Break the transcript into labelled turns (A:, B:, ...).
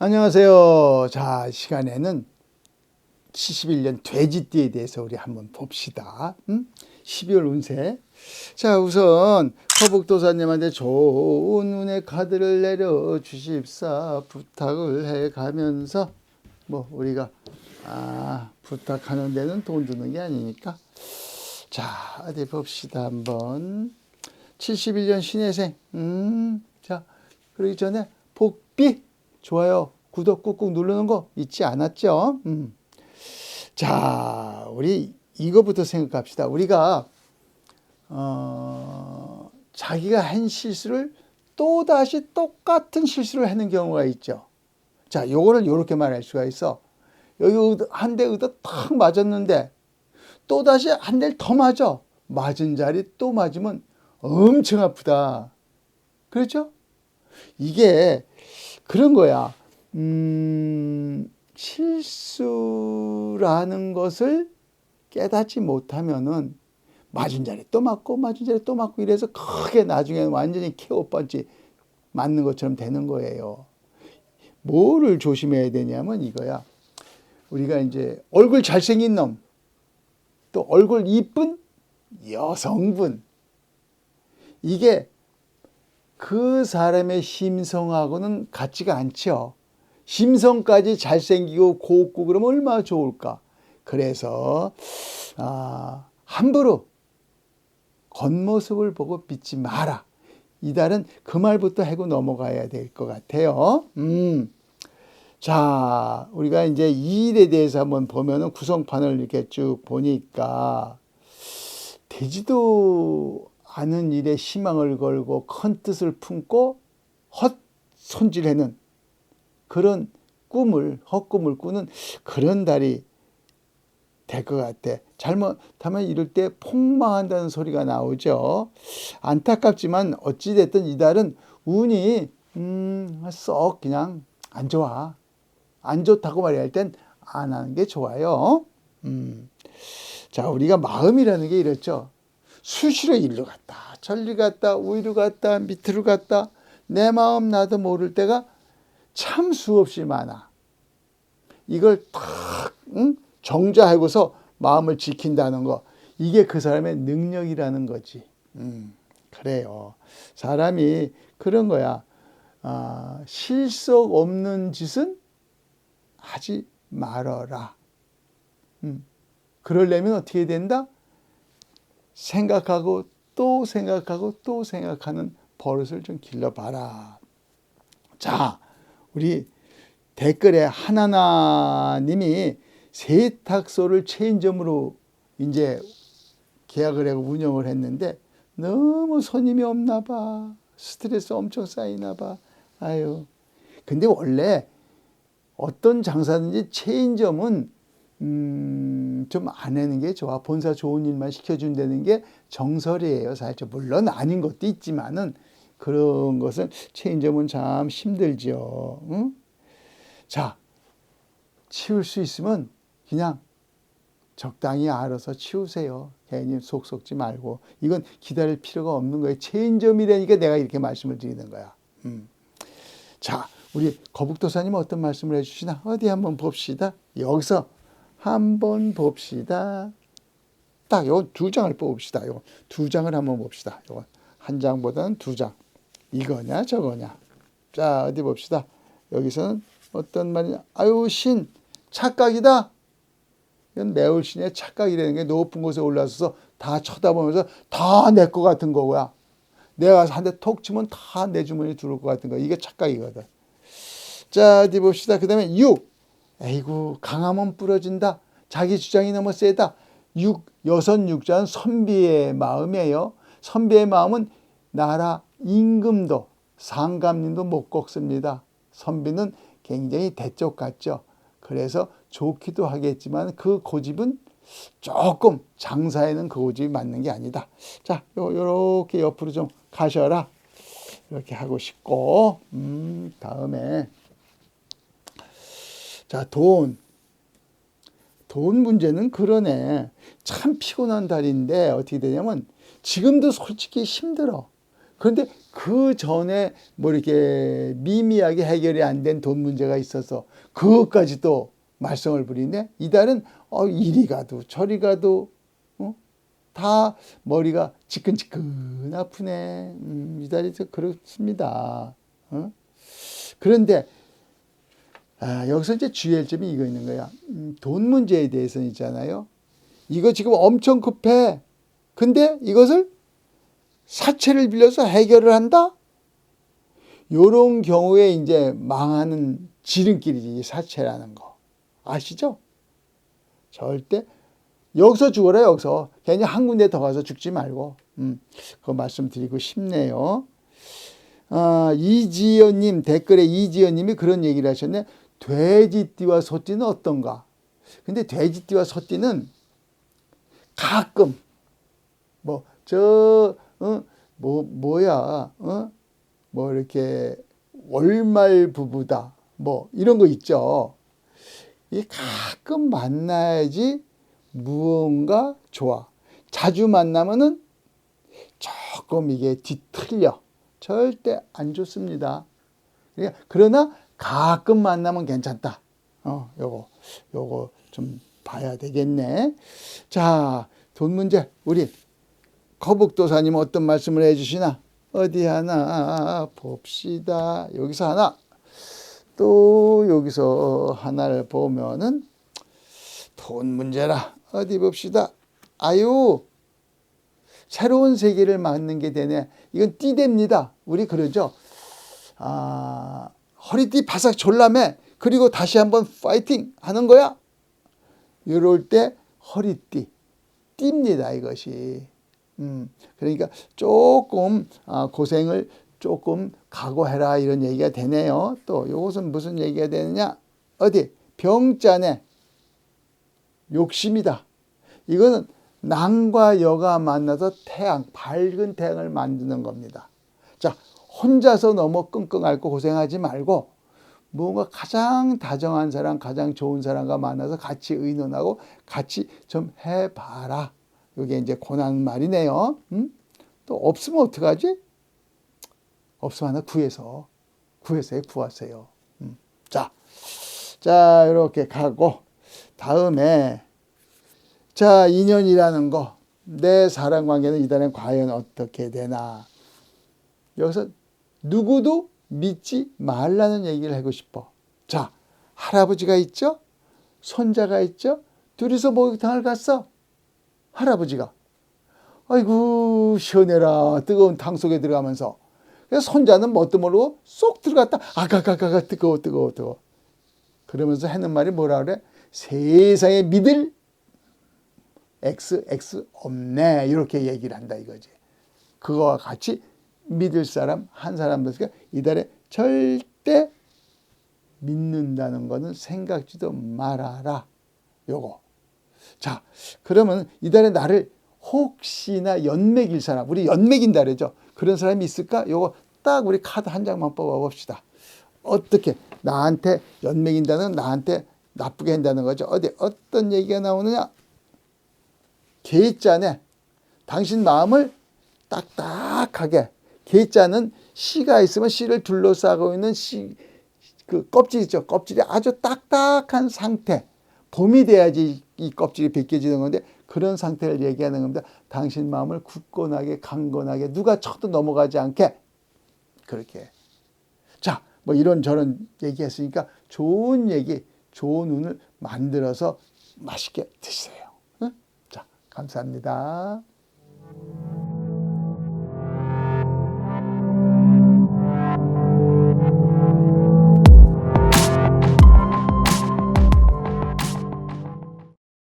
A: 안녕하세요. 자, 시간에는 71년 돼지띠에 대해서 우리 한번 봅시다. 음? 12월 운세. 자, 우선 허북도사님한테 좋은 운의 카드를 내려 주십사 부탁을 해 가면서 뭐 우리가 아, 부탁하는 데는 돈 드는 게 아니니까. 자, 어디 봅시다 한번. 71년 신혜생. 음. 자, 그러기 전에 복비 좋아요, 구독 꾹꾹 누르는 거 잊지 않았죠? 음. 자, 우리 이거부터 생각합시다. 우리가 어, 자기가 한 실수를 또 다시 똑같은 실수를 하는 경우가 있죠. 자, 요거를 요렇게 말할 수가 있어. 여기 한 대 의도 탁 맞았는데 또 다시 한 대를 더 맞아. 맞은 자리 또 맞으면 엄청 아프다. 그렇죠? 이게 그런 거야. 음, 실수라는 것을 깨닫지 못하면은 맞은 자리 또 맞고 맞은 자리 또 맞고 이래서 크게 나중에 완전히 케어 번지 맞는 것처럼 되는 거예요. 뭐를 조심해야 되냐면 이거야. 우리가 이제 얼굴 잘생긴 놈, 또 얼굴 이쁜 여성분. 이게 그 사람의 심성하고는 같지가 않죠. 심성까지 잘생기고 곱고 그러면 얼마나 좋을까. 그래서 아, 함부로 겉모습을 보고 믿지 마라. 이달은 그 말부터 하고 넘어가야 될 것 같아요. 음. 자, 우리가 이제 이 일에 대해서 한번 보면은 구성판을 이렇게 쭉 보니까 되지도 않은 일에 희망을 걸고 큰 뜻을 품고 헛 손질하는 그런 꿈을 헛꿈을 꾸는 그런 달이 될 것 같아. 잘못하면 이럴 때 폭망한다는 소리가 나오죠. 안타깝지만 어찌 됐든 이 달은 운이 음, 썩 그냥 안 좋아. 안 좋다고 말할 땐 안 하는 게 좋아요. 음. 자, 우리가 마음이라는 게 이렇죠. 수시로 일로 갔다, 저리 갔다, 우위로 갔다, 밑으로 갔다. 내 마음 나도 모를 때가 참 수없이 많아. 이걸 탁 응? 정자하고서 마음을 지킨다는 거. 이게 그 사람의 능력이라는 거지. 음, 그래요. 사람이 그런 거야. 아, 실속 없는 짓은 하지 말어라. 음, 그러려면 어떻게 된다? 생각하고 또 생각하고 또 생각하는 버릇을 좀 길러봐라. 자, 우리 댓글에 하나나님이 세탁소를 체인점으로 이제 계약을 하고 운영을 했는데 너무 손님이 없나 봐. 스트레스 엄청 쌓이나 봐. 아유. 근데 원래 어떤 장사든지 체인점은 음, 좀 안 하는 게 좋아. 본사 좋은 일만 시켜준다는 게 정설이에요. 사실 물론 아닌 것도 있지만은 그런 것은 체인점은 참 힘들죠. 응? 자, 치울 수 있으면 그냥 적당히 알아서 치우세요. 괜히 속 썩지 말고. 이건 기다릴 필요가 없는 거예요. 체인점이라니까 내가 이렇게 말씀을 드리는 거야. 음. 자, 우리 거북도사님 어떤 말씀을 해주시나? 어디 한번 봅시다. 여기서 한번 봅시다. 딱 요 두 장을 뽑읍시다. 요 두 장을 한번 봅시다. 요거 한 장보다는 두 장. 이거냐 저거냐. 자 어디 봅시다. 여기서는 어떤 말이냐. 아유 신 착각이다. 이건 매울 신의 착각이라는 게 높은 곳에 올라서서 다 쳐다보면서 다 내 것 같은 거고요. 내가 한 대 톡 치면 다 내 주머니에 들어올 것 같은 거. 이게 착각이거든. 자 어디 봅시다. 그 다음에 6. 에이구 강하면 부러진다. 자기 주장이 너무 세다. 육 여섯 육자는 선비의 마음이에요. 선비의 마음은 나라 임금도 상감님도 못 꺾습니다. 선비는 굉장히 대쪽 같죠. 그래서 좋기도 하겠지만 그 고집은 조금 장사에는 그 고집이 맞는 게 아니다. 자, 요, 요렇게 옆으로 좀 가셔라. 이렇게 하고 싶고, 음, 다음에 자, 돈. 돈 문제는 그러네. 참 피곤한 달인데 어떻게 되냐면 지금도 솔직히 힘들어. 그런데 그 전에 뭐 이렇게 미미하게 해결이 안 된 돈 문제가 있어서 그것까지 또 말썽을 부리네. 이달은 어, 이리 가도 저리 가도 어? 다 머리가 지끈지끈 아프네. 음, 이달이 좀 그렇습니다. 어? 그런데 아, 여기서 이제 주의할 점이 이거 있는 거야. 음, 돈 문제에 대해서는 있잖아요. 이거 지금 엄청 급해. 근데 이것을 사채를 빌려서 해결을 한다? 요런 경우에 이제 망하는 지름길이지, 이 사채라는 거. 아시죠? 절대 여기서 죽어라, 여기서. 괜히 한 군데 더 가서 죽지 말고. 음, 그거 말씀드리고 싶네요. 아, 이지연님, 댓글에 이지연님이 그런 얘기를 하셨네. 돼지띠와 소띠는 어떤가? 근데 돼지띠와 소띠는 가끔, 뭐, 저, 어, 뭐, 뭐야, 어? 뭐, 이렇게, 월말 부부다. 뭐, 이런 거 있죠. 이 가끔 만나야지 무언가 좋아. 자주 만나면은 조금 이게 뒤틀려. 절대 안 좋습니다. 그러니까 그러나 가끔 만나면 괜찮다. 어, 요거, 요거 좀 봐야 되겠네. 자, 돈 문제, 우리 거북도사님 어떤 말씀을 해주시나? 어디 하나 봅시다. 여기서 하나, 또 여기서 하나를 보면은 돈 문제라. 어디 봅시다. 아유, 새로운 세계를 맞는 게 되네. 이건 띠됩니다. 우리 그러죠. 아, 허리띠 바싹 졸라매. 그리고 다시 한번 파이팅 하는 거야. 이럴 때 허리띠 띱니다 이것이. 음, 그러니까 조금 아, 고생을 조금 각오해라 이런 얘기가 되네요. 또 이것은 무슨 얘기가 되느냐? 어디 병자네 욕심이다. 이거는 남과 여가 만나서 태양, 밝은 태양을 만드는 겁니다. 자, 혼자서 너무 끙끙 앓고 고생하지 말고 무언가 가장 다정한 사람, 가장 좋은 사람과 만나서 같이 의논하고 같이 좀 해봐라. 이게 이제 고난 말이네요. 음? 또 없으면 어떡하지? 없으면 하나 구해서, 구해서 구하세요. 음. 자, 자, 이렇게 가고, 다음에, 자, 인연이라는 거, 내 사랑 관계는 이달엔 과연 어떻게 되나. 여기서 누구도 믿지 말라는 얘기를 하고 싶어. 자, 할아버지가 있죠? 손자가 있죠? 둘이서 목욕탕을 갔어. 할아버지가. 아이고, 시원해라. 뜨거운 탕 속에 들어가면서. 손자는 뭣도 모르고 쏙 들어갔다. 아가가가가 뜨거워, 뜨거워, 뜨거워. 그러면서 하는 말이 뭐라 그래? 세상에 믿을 X, X 없네. 이렇게 얘기를 한다 이거지. 그거와 같이 믿을 사람 한 사람들과 이달에 절대 믿는다는 거는 생각지도 말아라. 요거. 자, 그러면 이달에 나를 혹시나 연맥일 사람, 우리 연맥인다 그러죠. 그런 사람이 있을까? 요거 딱 우리 카드 한 장만 뽑아 봅시다. 어떻게 나한테 연맥인다는 나한테 나쁘게 한다는 거죠. 어디 어떤 얘기가 나오느냐? 계자네. 당신 마음을 딱딱하게 계자는 씨가 있으면 씨를 둘러싸고 있는 씨, 그 껍질 있죠. 껍질이 아주 딱딱한 상태. 봄이 돼야지 이 껍질이 벗겨지는 건데 그런 상태를 얘기하는 겁니다. 당신 마음을 굳건하게 강건하게 누가 쳐도 넘어가지 않게 그렇게. 자, 뭐 이런 저런 얘기했으니까 좋은 얘기, 좋은 운을 만들어서 맛있게 드세요. 응? 자, 감사합니다.